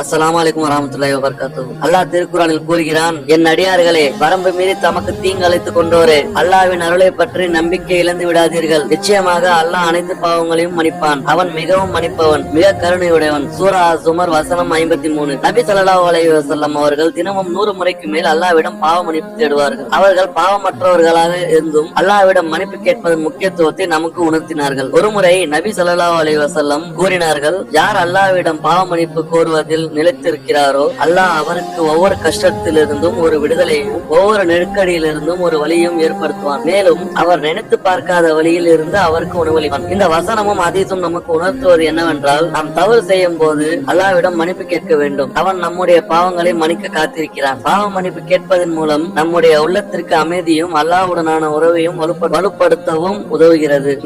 அஸ்லாம் அலைக்கும் வரஹ்மத்துல்லாஹி வபரகாத்துஹு. அல்லாஹ் திருக்குறானில் கூறுகிறான் என் அடியார்களே வரம்பு மீறி தமக்கு தீங்கு கொண்டோரே அல்லாவின் அருளை பற்றி நம்பிக்கை இழந்து விடாதீர்கள். நிச்சயமாக அல்லாஹ் அனைத்து பாவங்களையும் மன்னிப்பான். அவன் மிகவும் மன்னிப்பவன் மிக கருணையுடையவன். சூரா சுமர் வசனம் ஐம்பத்தி மூணு நபி சல்லா அலைஹி வஸல்லம் அவர்கள் தினமும் நூறு முறைக்கு மேல் அல்லாவிடம் பாவ மன்னிப்பு தேடுவார்கள். அவர்கள் பாவமற்றவர்களாக இருந்தும் அல்லாவிடம் மன்னிப்பு கேட்பதன் முக்கியத்துவத்தை நமக்கு உணர்த்தினார்கள். ஒருமுறை நபி சல்லா அலைஹி வஸல்லம் கூறினார்கள் யார் அல்லாஹ்விடம் பாவ மன்னிப்பு கோருவதில் நிலைத்திருக்கிறாரோ அல்லாஹ் அவருக்கு ஒவ்வொரு கஷ்டத்திலிருந்தும் ஒரு விடுதலையும் ஒவ்வொரு நெருக்கடியிலிருந்தும் ஒரு வழியும் ஏற்படுத்துவான். மேலும் அவர் நினைத்து பார்க்காத வழியில் இருந்து அவருக்கு உணவளிப்பான். இந்த வசனமும் அதீசும் நமக்கு உணர்த்துவது என்னவென்றால் நாம் தவறு செய்யும் போது அல்லாஹ்விடம் மன்னிப்பு கேட்க வேண்டும். அவன் நம்முடைய பாவங்களை மன்னிக்க காத்திருக்கிறான். பாவ மன்னிப்பு கேட்பதன் மூலம் நம்முடைய உள்ளத்திற்கு அமைதியும் அல்லாவுடனான உறவையும் வலுப்ப- வலுப்படுத்தவும் உதவுகிறது.